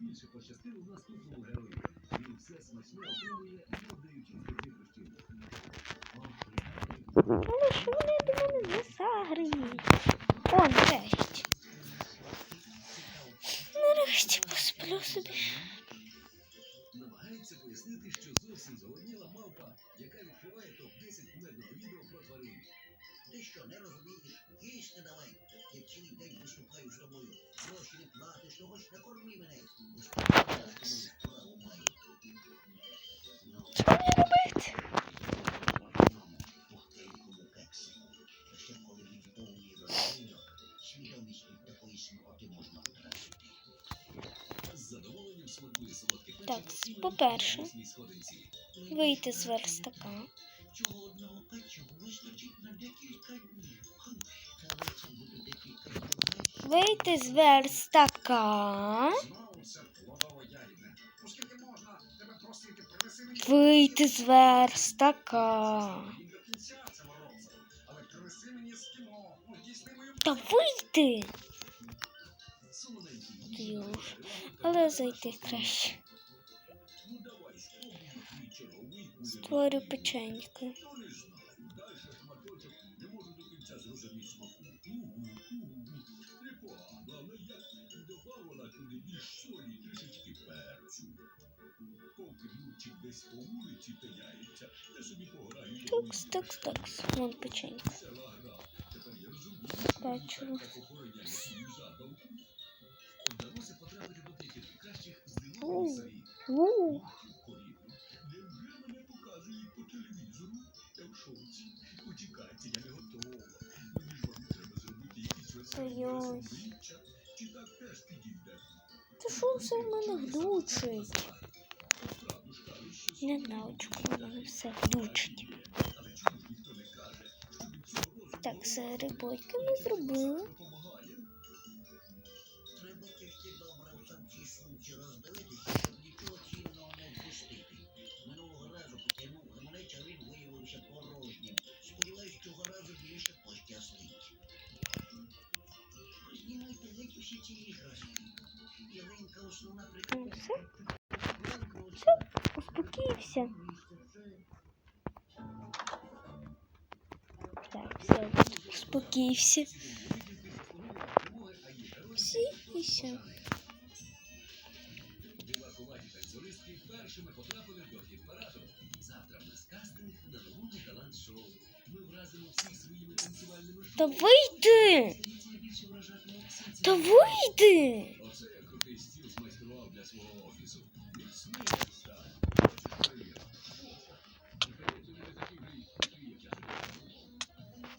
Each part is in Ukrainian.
Більше пощастило наступному герою. Він все смачне отримує, не вдаючись до хитрощів. Але що вони до мене не заграють? О, нарешті. Нарешті посплю собі. Намагається пояснити, що зовсім зголодніла мавпа, яка відкриває топ-10 кумедного відео про тварин. Ти що, не розумієш? Їсти давай. Я цілий день виступаю з тобою. Гроші не платиш, то хоч накорми мене. Успокойся, справу маю. Ну, Що мені робити? одному пухтенькому кексику. Та ще коли відповіє розумінок, свідомість від такої смоти можна втратити. Так, по-перше. Вийти з верстака. Вийти з верстака. Вийти з верстака. І до Уж. перевагу Але зайти краще. Створю печеньки. Тукс, тукс, тукс. Вон печенька. Бачу. Вдалося потрапити до декілька кращих здивованих серій. Невже мене показують по телевізору? Я в шоці. Почекайте, я не готова. Мені ж вам треба зробити якісь Ой-ой. Чи так теж підійде? Та що все в мене глючить? Не знаю, чому в мене все глючить. Так, все рибойки ми зробили. Ці іграшки. Ялинка основна Ну, прикольна. все, успокійся. Так, все, успокійся. Всі і все. Танцюристки першими потрапили до хіт-параду. Завтра в нас кастинг на новому талант-шоу. Ми вразимо всіх своїми танцювальними Та вийди! Та вийди! Оце я крутий стіл змайстрував для свого офісу. Міцний як сталь. Хочеш перевірити? Здається, він не такий вже й такий, як я собі думав.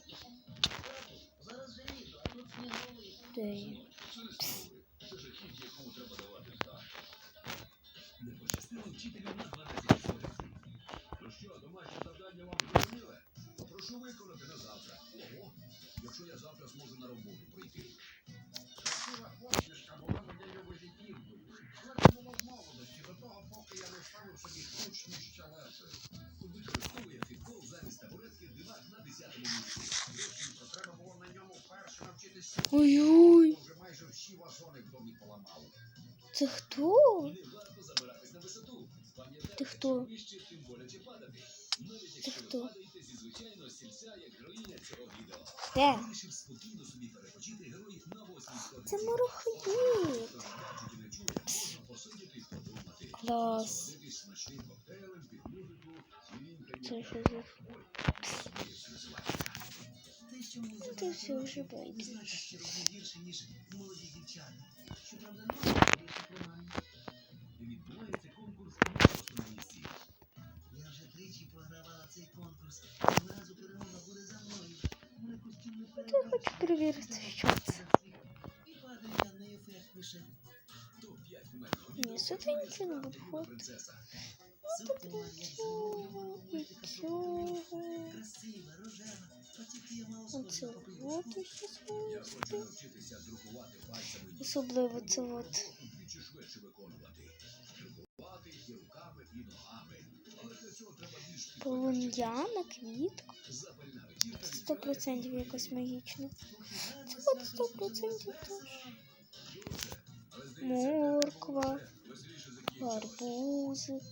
Зараз залізу, а тут сніговий. Де я? Це не слово. Це ж хід, якому треба давати старт. Не пощастило вчителю на 12 сторінці. Що, домашнє завдання вам зрозуміле? Попрошу виконати на завтра. Ого, якщо я завтра зможу на роботу прийти. Сходинці. Це. Хто? Не бачить і не чує, можна посидіти. Клас. Це що за... Ну, ти все шостому місці. Я перебачить. хочу перевірити, що це. І падаю я найефектніше. Топ-5 кумедного відео Ні, сюди нічого не виходить. принцеса. Супер, як Цього. Красива, рожева. Оце от. Особливо це от. Полум'яна квітка. запальна вечірка. Сто процентів якось магічно. Це от сто процентів теж. Морква, гарбузик.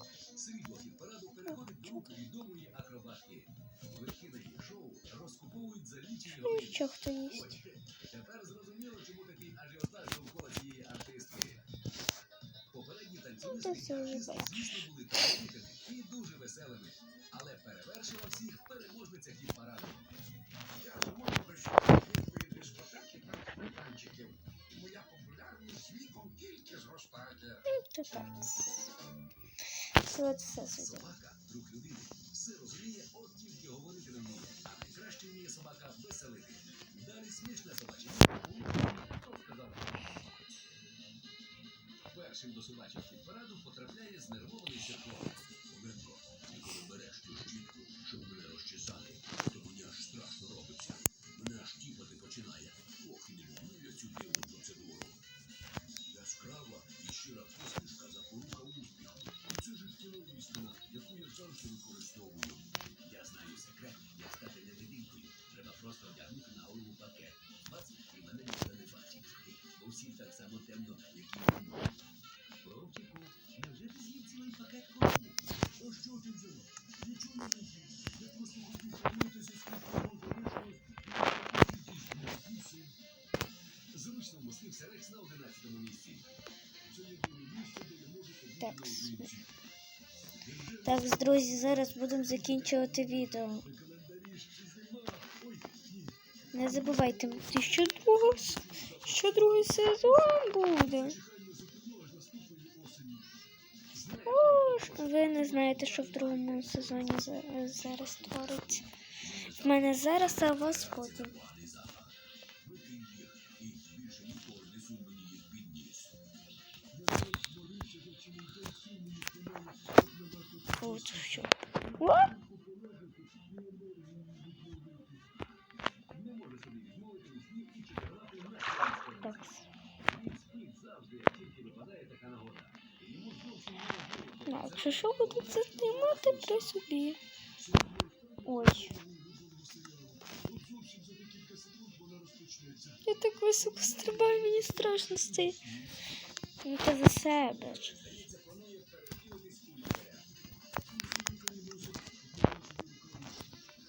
Параду на її шоу розкуповують за лічені години. що хто? Тепер зрозуміло, чому такий ажіотаж довкола цієї артистки. Попередні танцюристи артисти, звісно, були талановитими і дуже веселими. Але перевершила всіх переможниця хіт-параду. Я зможу прийшов від дискотеки та майданчиків. Моя популярність віком тільки зростає. Собака, Далі. Хто сказав? Першим до собачих параду потрапляє знервований Сірко. Так, друзі, зараз будемо закінчувати відео. Не забувайте, що друга, с- що другий сезон буде. О, ви не знаєте, що в другому сезоні зараз твориться. В мене зараз, а у вас потім. поганий запах. Викинь якщо що буду це знімати при собі. Ой, От зовсім за декілька секунд вона розпочнеться. я так високо стрибаю, мені страшно стає. Ну це за себе ж. Здається, планує перекинутись у лікаря.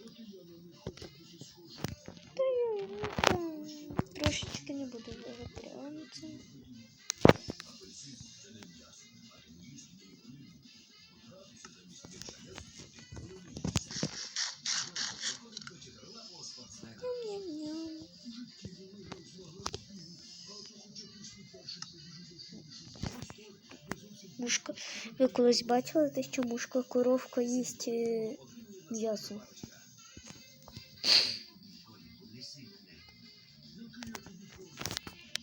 От і я на них хочу бути схожим. Та я ну, там трошечки не буду виготовлятися. Мушка. Ви колись бачили те, що мушка коровка їсть е, м'ясо?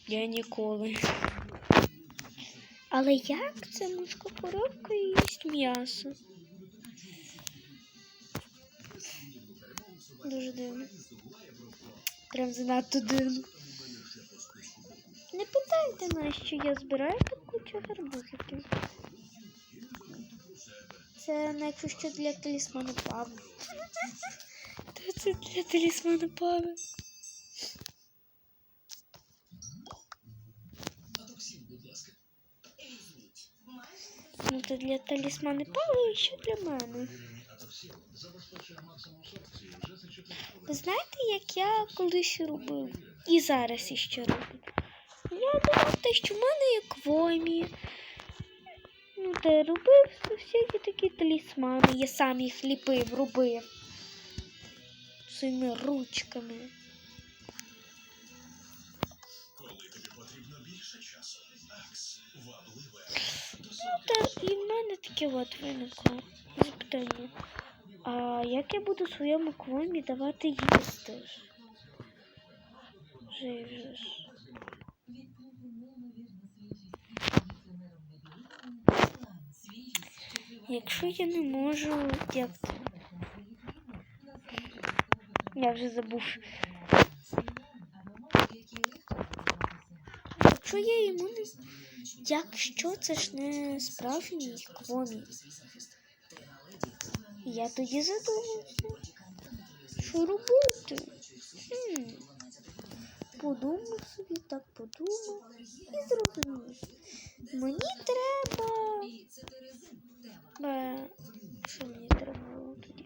Я ніколи. Але як це мушка коровка їсть м'ясо? Дуже дивно. Прям занадто дивно. Не питайте нащо я збираю про себе. Це що для талісмана Пави. Та це для талісмана Пави. Ну це для талісмана Пави і ще для мене. Атоксин забезпечує максимум сорбції вже за 4 Ви знаєте, як я колись робив? І зараз іще роблю. Я думав, те, що в мене є квомі. Ну, де робив всякі такі талісмани. Я сам їх ліпив, робив. Своїми ручками. Коли тобі потрібно більше часу, Акс вабливе. Та і в мене таке от виникло запитання. А як я буду своєму квомі давати їсти? ж? Якщо я не можу, як це? Я вже забув. Якщо я йому не Якщо це ж не справжній леді Я тоді задумався. Що робити? Хм. Подумав собі, так подумав і зрозумів. Мені треба. Е, Що мені треба було тоді?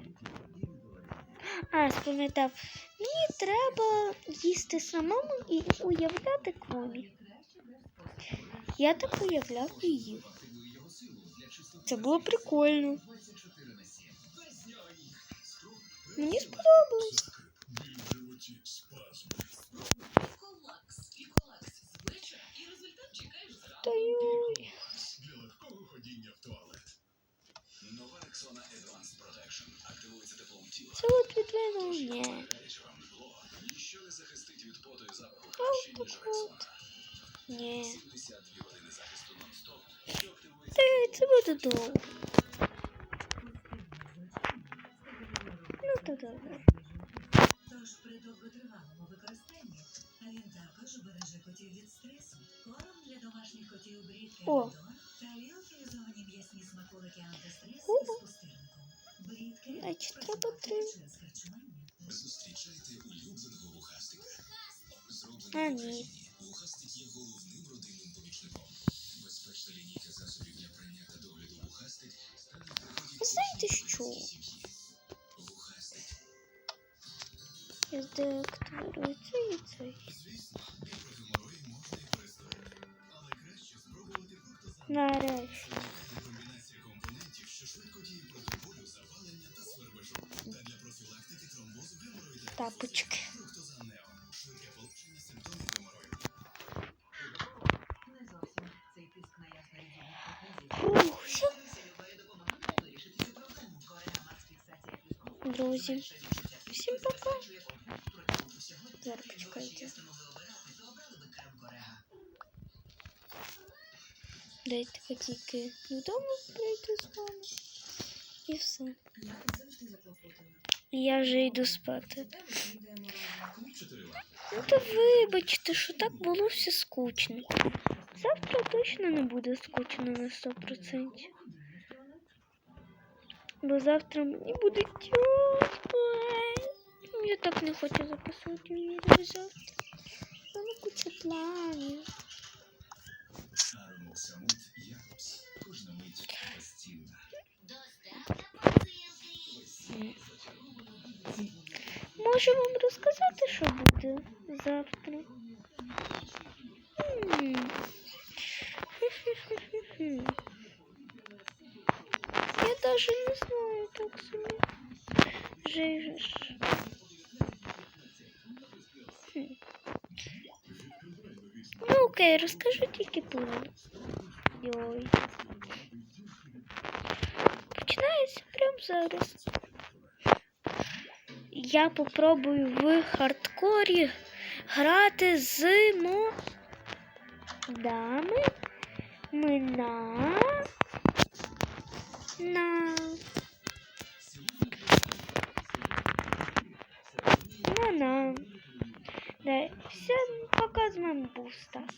А, спам'ятав. Мені треба їсти самому і уявляти квомі. Я так уявляв і їв. Це було прикольно. Мені сподобалось. Та й Ні. Гаряче вам тепло. Ніщо не захистить від поту і запаху Ау, краще, ніж так Rexona. Ні. 72 години захисту нон-стоп, що активується Це, це буде довго. Ну, то добре. Тож при довготривалому використанні він також береже котів від стресу. Корм для домашніх котів брід О. Керідон та ліофілізовані м'ясні смаколики антистрес О. з пустирником. Брід Значить, Керідон треба три. Зустрічайте улюбленого вухастика. Зроблений в. Україні, вухастик є головним родинним помічником. Безпечна лінійка засобів для прання та догляду вухастик стане в знаєте що? Вухастик. Я деактивую цей і цей. Звісно, і проти геморою можна і перестороти. Але краще спробувати фруктозан. Нарешті. Фіксація плюс Друзі, всім пока. Зараз. Дайте тільки додому прийти з вами. І все. Я вже йду спати. Ну то вибачте, що так було все скучно. Завтра точно не буде скучно на 100%. Бо завтра мені буде тяжко. Я так не хочу записувати відео завтра. У куча планів. Кожна мить. Можу вам розказати, що буде завтра. М. Хм. Я даже не знаю так собі. Жижеш. Хм. Ну окей, розкажу тільки план. Йой. Починається прямо зараз. Я попробую в хардкорі грати з модами. Ми на. На. На. Да, всем пока з буста.